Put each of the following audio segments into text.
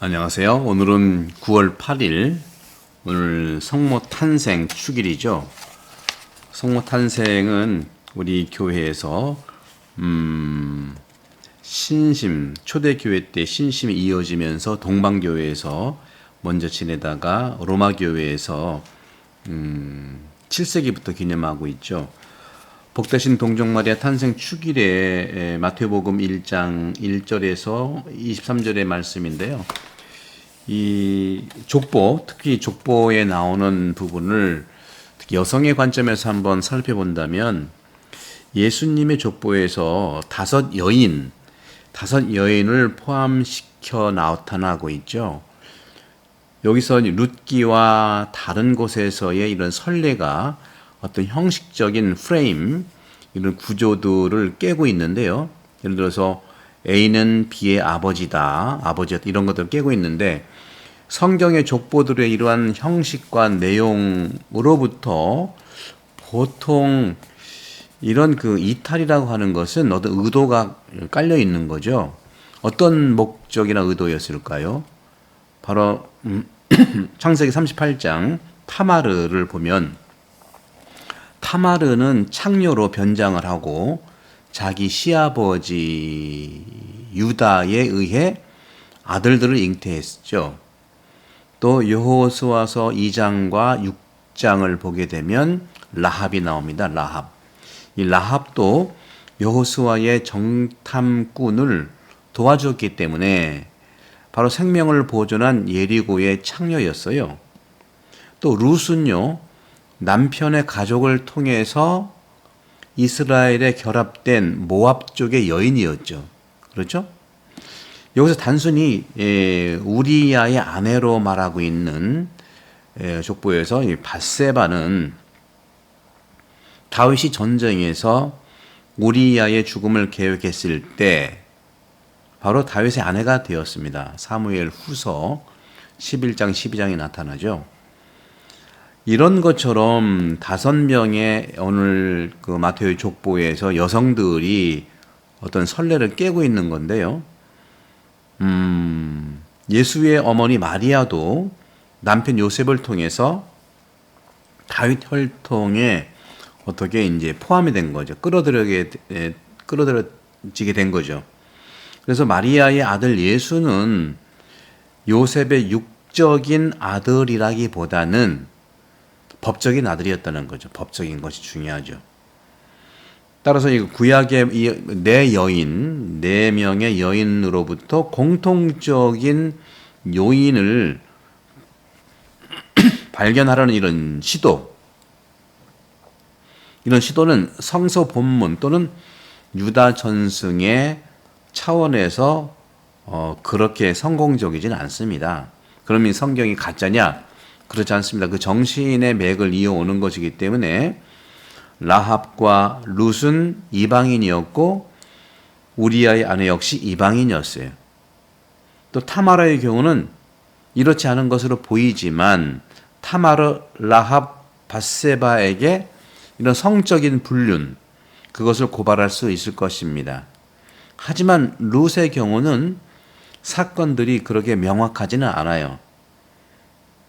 안녕하세요. 오늘은 9월 8일, 오늘 성모 탄생 축일이죠. 성모 탄생은 우리 교회에서, 음, 신심, 초대교회 때 신심이 이어지면서 동방교회에서 먼저 지내다가 로마교회에서, 음, 7세기부터 기념하고 있죠. 복되신 동정마리아 탄생 축일에 마태복음 1장 1절에서 23절의 말씀인데요. 이 족보, 특히 족보에 나오는 부분을 특히 여성의 관점에서 한번 살펴본다면 예수님의 족보에서 다섯 여인, 다섯 여인을 포함시켜 나타나고 있죠. 여기서 룻기와 다른 곳에서의 이런 선례가 어떤 형식적인 프레임, 이런 구조들을 깨고 있는데요. 예를 들어서 A는 B의 아버지다, 아버지였다, 이런 것들을 깨고 있는데 성경의 족보들의 이러한 형식과 내용으로부터 보통 이런 그 이탈이라고 하는 것은 어떤 의도가 깔려 있는 거죠. 어떤 목적이나 의도였을까요? 바로 음, 창세기 38장 타마르를 보면 타마르는 창녀로 변장을 하고 자기 시아버지 유다에 의해 아들들을 잉태했죠. 또 여호수아서 2장과 6장을 보게 되면 라합이 나옵니다. 라합. 이 라합도 여호수아의 정탐꾼을 도와주었기 때문에 바로 생명을 보존한 예리고의 창녀였어요. 또 룻은요. 남편의 가족을 통해서 이스라엘에 결합된 모압 쪽의 여인이었죠. 그렇죠? 여기서 단순히 예, 우리야의 아내로 말하고 있는 예, 족보에서 바세바는 다윗이 전쟁에서 우리야의 죽음을 계획했을 때 바로 다윗의 아내가 되었습니다. 사무엘 후서 11장 12장에 나타나죠. 이런 것처럼 다섯 명의 오늘 그 마태의 족보에서 여성들이 어떤 선례를 깨고 있는 건데요. 음, 예수의 어머니 마리아도 남편 요셉을 통해서 다윗 혈통에 어떻게 이제 포함이 된 거죠. 끌어들여게 끌어들여지게 된 거죠. 그래서 마리아의 아들 예수는 요셉의 육적인 아들이라기보다는 법적인 아들이었다는 거죠. 법적인 것이 중요하죠. 따라서 이 구약의 네 여인, 네 명의 여인으로부터 공통적인 요인을 발견하려는 이런 시도, 이런 시도는 성서 본문 또는 유다 전승의 차원에서 어, 그렇게 성공적이진 않습니다. 그러면 성경이 가짜냐? 그렇지 않습니다. 그 정신의 맥을 이어오는 것이기 때문에 라합과 룻은 이방인이었고 우리아의 아내 역시 이방인이었어요. 또 타마라의 경우는 이렇지 않은 것으로 보이지만 타마르, 라합, 바세바에게 이런 성적인 불륜 그것을 고발할 수 있을 것입니다. 하지만 룻의 경우는 사건들이 그렇게 명확하지는 않아요.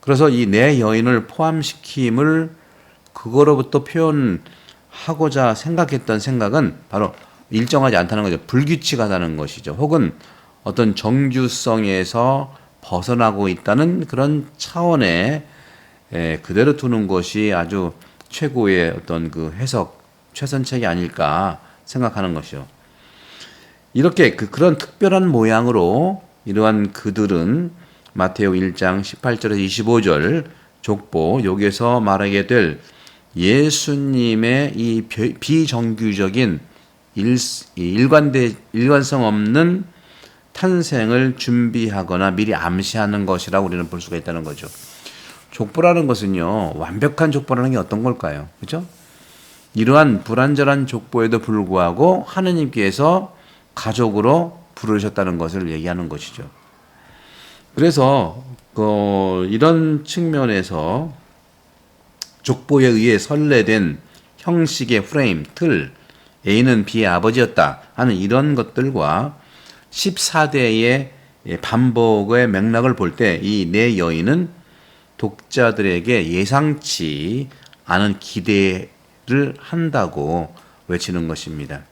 그래서 이 네 여인을 포함시킴을 그거로부터 표현하고자 생각했던 생각은 바로 일정하지 않다는 거죠. 불규칙하다는 것이죠. 혹은 어떤 정규성에서 벗어나고 있다는 그런 차원에 그대로 두는 것이 아주 최고의 어떤 그 해석 최선책이 아닐까 생각하는 것이요. 이렇게 그 그런 특별한 모양으로 이러한 그들은 마테오 1장 18절에서 25절 족보 여기서 말하게 될 예수님의 이 비정규적인 일, 일관대, 일관성 없는 탄생을 준비하거나 미리 암시하는 것이라고 우리는 볼 수가 있다는 거죠. 족보라는 것은요, 완벽한 족보라는 게 어떤 걸까요? 그죠? 이러한 불완전한 족보에도 불구하고 하느님께서 가족으로 부르셨다는 것을 얘기하는 것이죠. 그래서, 그, 이런 측면에서 족보에 의해 선례된 형식의 프레임, 틀, A는 B의 아버지였다 하는 이런 것들과 14대의 예, 반복의 맥락을 볼 때 이 네 여인은 독자들에게 예상치 않은 기대를 한다고 외치는 것입니다.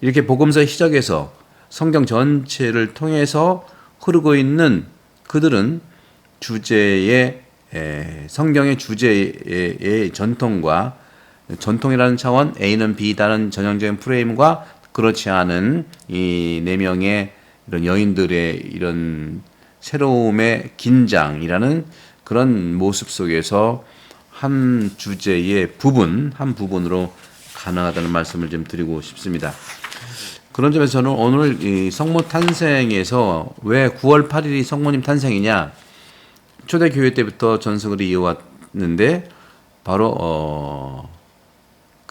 이렇게 복음서 시작에서 성경 전체를 통해서 흐르고 있는 그들은 주제의 에, 성경의 주제의 전통과 전통이라는 차원 A는 B 다른 전형적인 프레임과 그렇지 않은 이 네 명의 이런 여인들의 이런 새로움의 긴장이라는 그런 모습 속에서 한 주제의 부분 한 부분으로 가능하다는 말씀을 좀 드리고 싶습니다. 그런 점에서 저는 오늘 이 성모 탄생에서 왜 9월 8일이 성모님 탄생이냐 초대 교회 때부터 전승을 이어왔는데 바로 어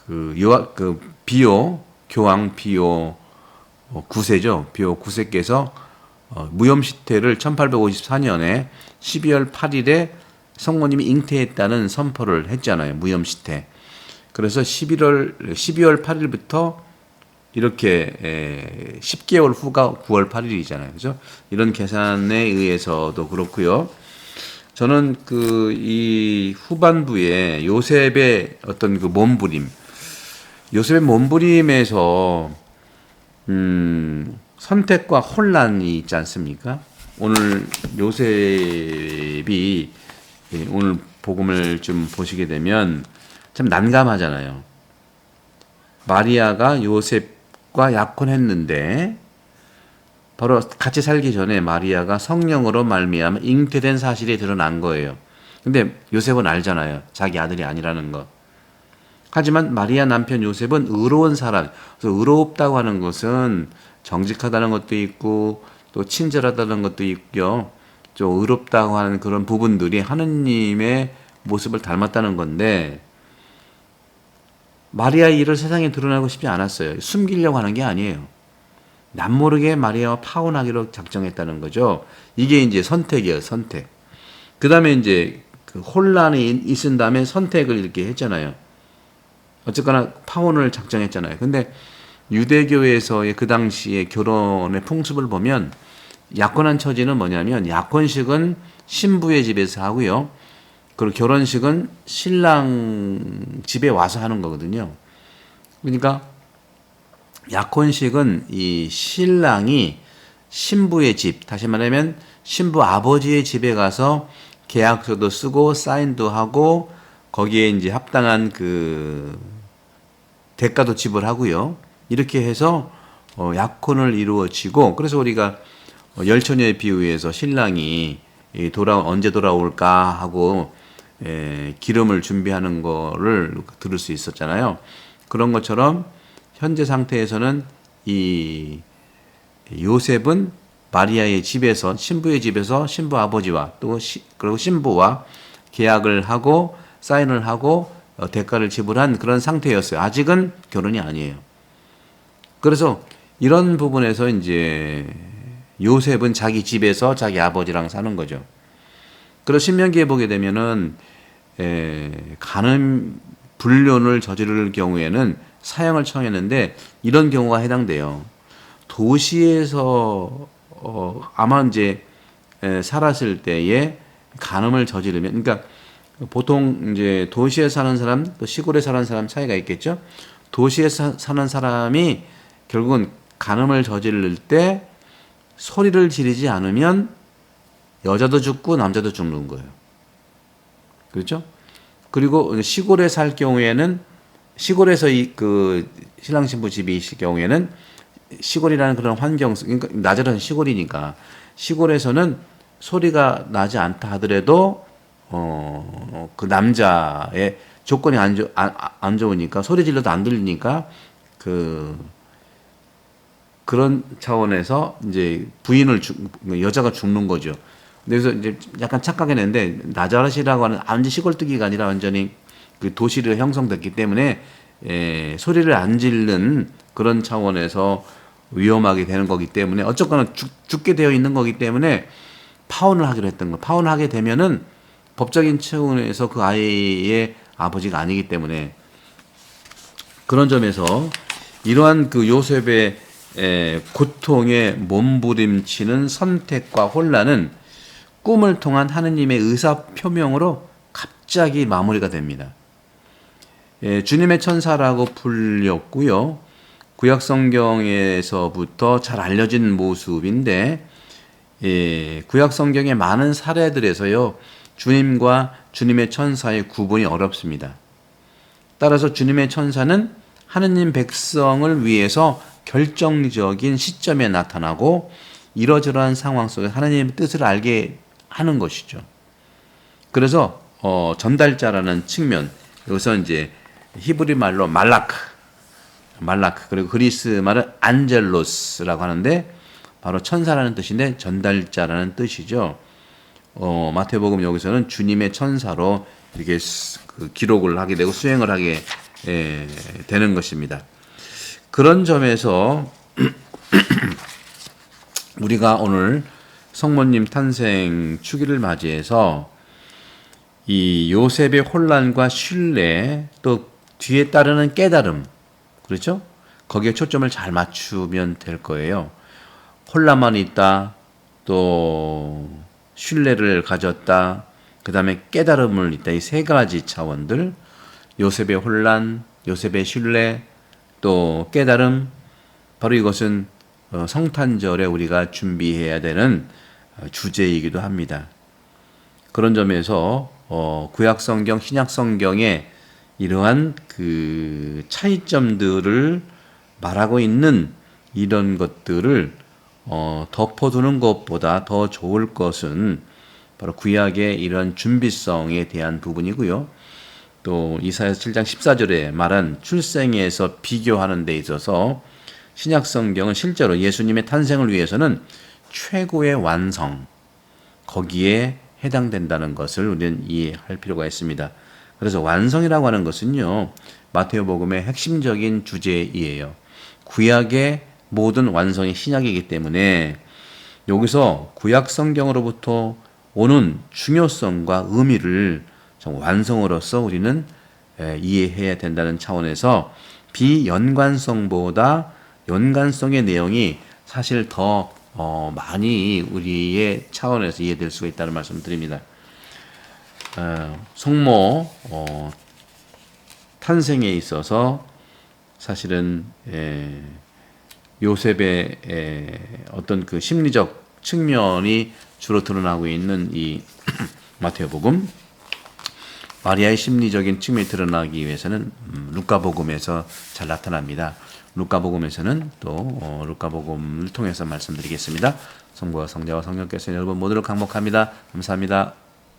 그 요아 그 비오 교황 비오 9세죠. 비오 9세께서 어, 무염 시태를 1854년에 12월 8일에 성모님이 잉태했다는 선포를 했잖아요. 무염 시태. 그래서 11월 12월 8일부터 이렇게 에, 10개월 후가 9월 8일이잖아요. 그죠? 이런 계산에 의해서도 그렇고요. 저는 그 이 후반부에 요셉의 어떤 그 몸부림, 요셉의 몸부림에서 음, 선택과 혼란이 있지 않습니까? 오늘 요셉이 예, 오늘 복음을 좀 보시게 되면 참 난감하잖아요. 마리아가 요셉과 약혼했는데 바로 같이 살기 전에 마리아가 성령으로 말미암아 잉태된 사실이 드러난 거예요. 근데 요셉은 알잖아요. 자기 아들이 아니라는 거. 하지만 마리아 남편 요셉은 의로운 사람. 그래서 의롭다고 하는 것은 정직하다는 것도 있고 또 친절하다는 것도 있고요. 좀 의롭다고 하는 그런 부분들이 하느님의 모습을 닮았다는 건데 마리아의 일을 세상에 드러나고 싶지 않았어요. 숨기려고 하는 게 아니에요. 남모르게 마리아와 파혼하기로 작정했다는 거죠. 이게 이제 선택이에요, 선택. 그 다음에 이제 그 혼란이 있은 다음에 선택을 이렇게 했잖아요. 어쨌거나 파혼을 작정했잖아요. 근데 유대교에서의 그 당시의 결혼의 풍습을 보면 약혼한 처지는 뭐냐면 약혼식은 신부의 집에서 하고요. 그리고 결혼식은 신랑 집에 와서 하는 거거든요. 그러니까 약혼식은 이 신랑이 신부의 집, 다시 말하면 신부 아버지의 집에 가서 계약서도 쓰고 사인도 하고 거기에 이제 합당한 그 대가도 지불하고요. 이렇게 해서 어, 약혼을 이루어지고 그래서 우리가 어, 열처녀의 비유에서 신랑이 돌아 언제 돌아올까 하고 에, 기름을 준비하는 거를 들을 수 있었잖아요. 그런 것처럼 현재 상태에서는 이 요셉은 마리아의 집에서 신부의 집에서 신부 아버지와 또 시, 그리고 신부와 계약을 하고 사인을 하고 어, 대가를 지불한 그런 상태였어요. 아직은 결혼이 아니에요. 그래서 이런 부분에서 이제 요셉은 자기 집에서 자기 아버지랑 사는 거죠. 그래서 신명기에 보게 되면은 에, 가늠 불륜을 저지를 경우에는 사형을 청했는데 이런 경우가 해당돼요. 도시에서 어, 아마 이제 에, 살았을 때에 간음을 저지르면 그러니까 보통 이제 도시에 사는 사람 또 시골에 사는 사람 차이가 있겠죠. 도시에 사, 사는 사람이 결국은 간음을 저지를 때 소리를 지르지 않으면 여자도 죽고 남자도 죽는 거예요. 그렇죠? 그리고 시골에 살 경우에는 시골에서 이 그 신랑 신부 집이 있을 경우에는 시골이라는 그런 환경 그러니까 낮에는 시골이니까 시골에서는 소리가 나지 않다 하더라도 어 그 남자의 조건이 안, 좋, 안, 안 좋으니까 소리 질러도 안 들리니까 그 그런 차원에서 이제 부인을 죽, 여자가 죽는 거죠. 그래서 이제 약간 착각했는데 나자렛이라고 하는 완전 시골뜨기가 아니라 완전히 그 도시로 형성됐기 때문에 에, 소리를 안 질른 그런 차원에서 위험하게 되는 거기 때문에 어쨌거나 죽, 죽게 되어 있는 거기 때문에 파혼을 하기로 했던 거. 파혼하게 되면은 법적인 차원에서 그 아이의 아버지가 아니기 때문에 그런 점에서 이러한 그 요셉의 에, 고통에 몸부림치는 선택과 혼란은 꿈을 통한 하느님의 의사 표명으로 갑자기 마무리가 됩니다. 예, 주님의 천사라고 불렸고요. 구약 성경에서부터 잘 알려진 모습인데 예, 구약 성경의 많은 사례들에서요. 주님과 주님의 천사의 구분이 어렵습니다. 따라서 주님의 천사는 하느님 백성을 위해서 결정적인 시점에 나타나고 이러저러한 상황 속에 하나님의 뜻을 알게 하는 것이죠. 그래서 어, 전달자라는 측면 여기서 이제 히브리 말로 말라크, 말라크 그리고 그리스 말은 안젤로스라고 하는데 바로 천사라는 뜻인데 전달자라는 뜻이죠. 어, 마태복음 여기서는 주님의 천사로 이렇게 그 기록을 하게 되고 수행을 하게 예, 되는 것입니다. 그런 점에서 우리가 오늘 성모님 탄생 주기를 맞이해서 이 요셉의 혼란과 신뢰 또 뒤에 따르는 깨달음 그렇죠? 거기에 초점을 잘 맞추면 될 거예요. 혼란만 있다 또 신뢰를 가졌다 그 다음에 깨달음을 있다 이 세 가지 차원들 요셉의 혼란 요셉의 신뢰 또 깨달음 바로 이것은 어, 성탄절에 우리가 준비해야 되는 어, 주제이기도 합니다. 그런 점에서 어, 구약 성경, 신약 성경의 이러한 그 차이점들을 말하고 있는 이런 것들을 어, 덮어두는 것보다 더 좋을 것은 바로 구약의 이런 준비성에 대한 부분이고요. 또 이사야서 7장 14절에 말한 출생에서 비교하는 데 있어서 신약 성경은 실제로 예수님의 탄생을 위해서는 최고의 완성 거기에 해당된다는 것을 우리는 이해할 필요가 있습니다. 그래서 완성이라고 하는 것은요. 마테오복음의 핵심적인 주제이에요. 구약의 모든 완성이 신약이기 때문에 여기서 구약 성경으로부터 오는 중요성과 의미를 완성으로서 우리는 이해해야 된다는 차원에서 비연관성보다 연관성의 내용이 사실 더 어, 많이 우리의 차원에서 이해될 수가 있다는 말씀 드립니다. 어, 성모 어, 탄생에 있어서 사실은 에, 요셉의 에, 어떤 그 심리적 측면이 주로 드러나고 있는 이 마태복음 마리아의 심리적인 측면이 드러나기 위해서는 음, 루카복음에서 잘 나타납니다. 루카복음에서는 또 어, 루카복음을 통해서 말씀드리겠습니다. 성부와 성자와 성령께서 여러분 모두를 강복합니다. 감사합니다.